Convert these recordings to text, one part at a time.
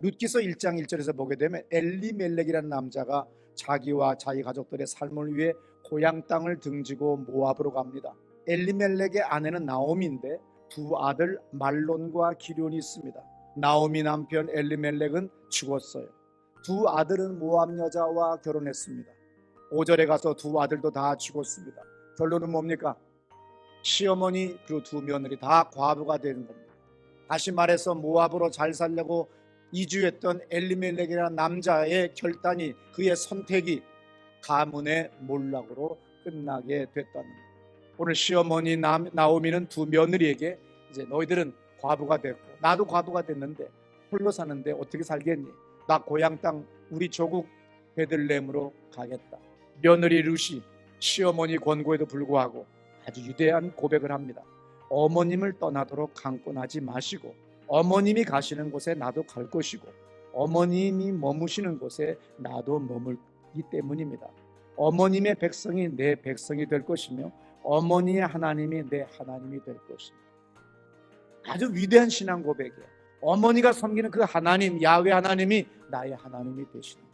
룻기서 1장 1절에서 보게 되면 엘리멜렉이라는 남자가 자기와 자기 가족들의 삶을 위해 고향 땅을 등지고 모압으로 갑니다. 엘리멜렉의 아내는 나오미인데 두 아들 말론과 기련이 있습니다. 나오미 남편 엘리멜렉은 죽었어요. 두 아들은 모압 여자와 결혼했습니다. 5절에 가서 두 아들도 다 죽었습니다. 결론은 뭡니까? 시어머니 그리고 두 며느리 다 과부가 되는 겁니다. 다시 말해서 모압으로 잘 살려고 이주했던 엘리멜렉이라는 남자의 결단이 그의 선택이 가문의 몰락으로 끝나게 됐다는 거예요. 오늘 시어머니 나, 나오미는 두 며느리에게 이제 너희들은 과부가 됐고 나도 과부가 됐는데 홀로 사는데 어떻게 살겠니? 나 고향 땅 우리 조국 베들레헴으로 가겠다. 며느리 루시 시어머니 권고에도 불구하고 아주 유대한 고백을 합니다. 어머님을 떠나도록 강권하지 마시고 어머님이 가시는 곳에 나도 갈 것이고 어머님이 머무시는 곳에 나도 머물기 때문입니다. 어머님의 백성이 내 백성이 될 것이며 어머니의 하나님이 내 하나님이 될 것입니다. 아주 위대한 신앙 고백이에요. 어머니가 섬기는 그 하나님, 야외 하나님이 나의 하나님이 되시는.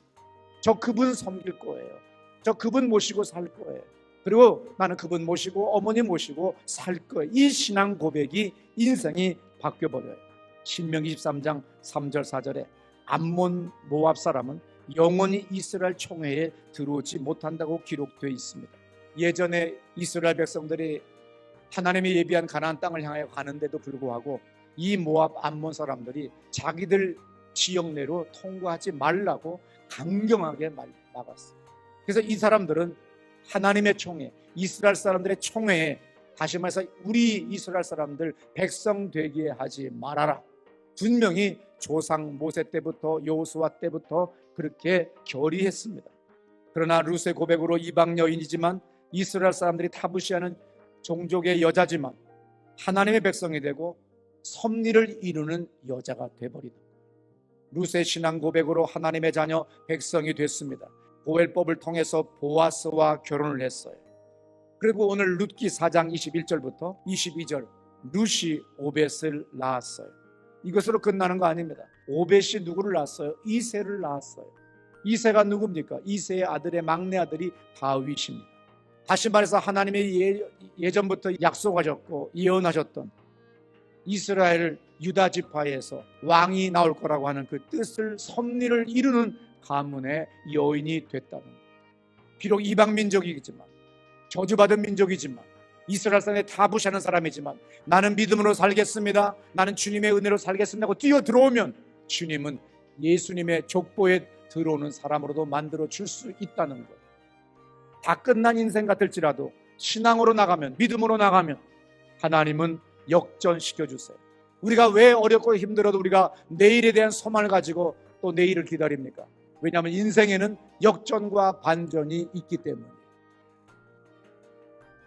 저 그분 섬길 거예요. 저 그분 모시고 살 거예요. 그리고 나는 그분 모시고 어머니 모시고 살 거예요. 이 신앙 고백이 인생이 바뀌어 버려요. 신명기 23장 3절 4절에 암몬 모압 사람은 영원히 이스라엘 총회에 들어오지 못한다고 기록되어 있습니다. 예전에 이스라엘 백성들이 하나님이 예비한 가나안 땅을 향해 가는데도 불구하고 이 모압 암몬 사람들이 자기들 지역 내로 통과하지 말라고 강경하게 말- 막았어요. 그래서 이 사람들은 하나님의 총회, 이스라엘 사람들의 총회에 다시 말해서 우리 이스라엘 사람들 백성 되게 하지 말아라. 분명히 조상 모세 때부터 여호수아 때부터 그렇게 결의했습니다. 그러나 루스의 고백으로 이방 여인이지만 이스라엘 사람들이 타부시하는 종족의 여자지만 하나님의 백성이 되고 섭리를 이루는 여자가 되버리다. 루스의 신앙 고백으로 하나님의 자녀 백성이 됐습니다. 보엘법을 통해서 보아스와 결혼을 했어요. 그리고 오늘 룻기 4장 21절부터 22절 룻이 오벳을 낳았어요. 이것으로 끝나는 거 아닙니다. 오벳이 누구를 낳았어요? 이세를 낳았어요. 이세가 누굽니까? 이세의 아들의 막내 아들이 다윗입니다. 다시 말해서 하나님의 예, 예전부터 약속하셨고 예언하셨던 이스라엘 유다 지파에서 왕이 나올 거라고 하는 그 뜻을 섭리를 이루는 가문의 여인이 됐다는 거예요. 비록 이방 민족이지만 저주받은 민족이지만 이스라엘 산에 타부시하는 사람이지만 나는 믿음으로 살겠습니다. 나는 주님의 은혜로 살겠습니다. 하고 뛰어 들어오면 주님은 예수님의 족보에 들어오는 사람으로도 만들어 줄 수 있다는 거예요. 다 끝난 인생 같을지라도 신앙으로 나가면 믿음으로 나가면 하나님은 역전시켜 주세요. 우리가 왜 어렵고 힘들어도 우리가 내일에 대한 소망을 가지고 또 내일을 기다립니까? 왜냐하면 인생에는 역전과 반전이 있기 때문에.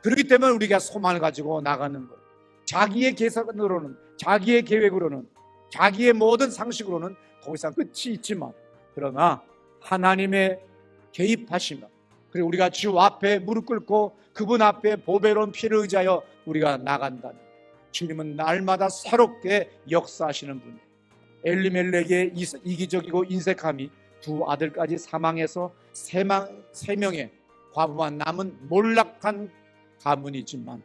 그렇기 때문에 우리가 소망을 가지고 나가는 거예요. 자기의 계산으로는, 자기의 계획으로는, 자기의 모든 상식으로는 더 이상 끝이 있지만, 그러나 하나님의 개입하시면, 그리고 우리가 주 앞에 무릎 꿇고 그분 앞에 보배로운 피를 의지하여 우리가 나간다면, 주님은 날마다 새롭게 역사하시는 분이에요. 엘리멜렉의 이- 이기적이고 인색함이 두 아들까지 사망해서 세, 명의 과부만 남은 몰락한 가문이지만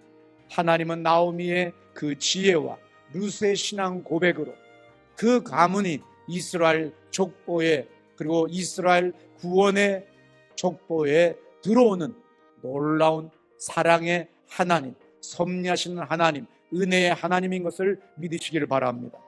하나님은 나오미의 그 지혜와 루스의 신앙 고백으로 그 가문이 이스라엘 족보에 그리고 이스라엘 구원의 족보에 들어오는 놀라운 사랑의 하나님, 섭리하시는 하나님, 은혜의 하나님인 것을 믿으시기를 바랍니다.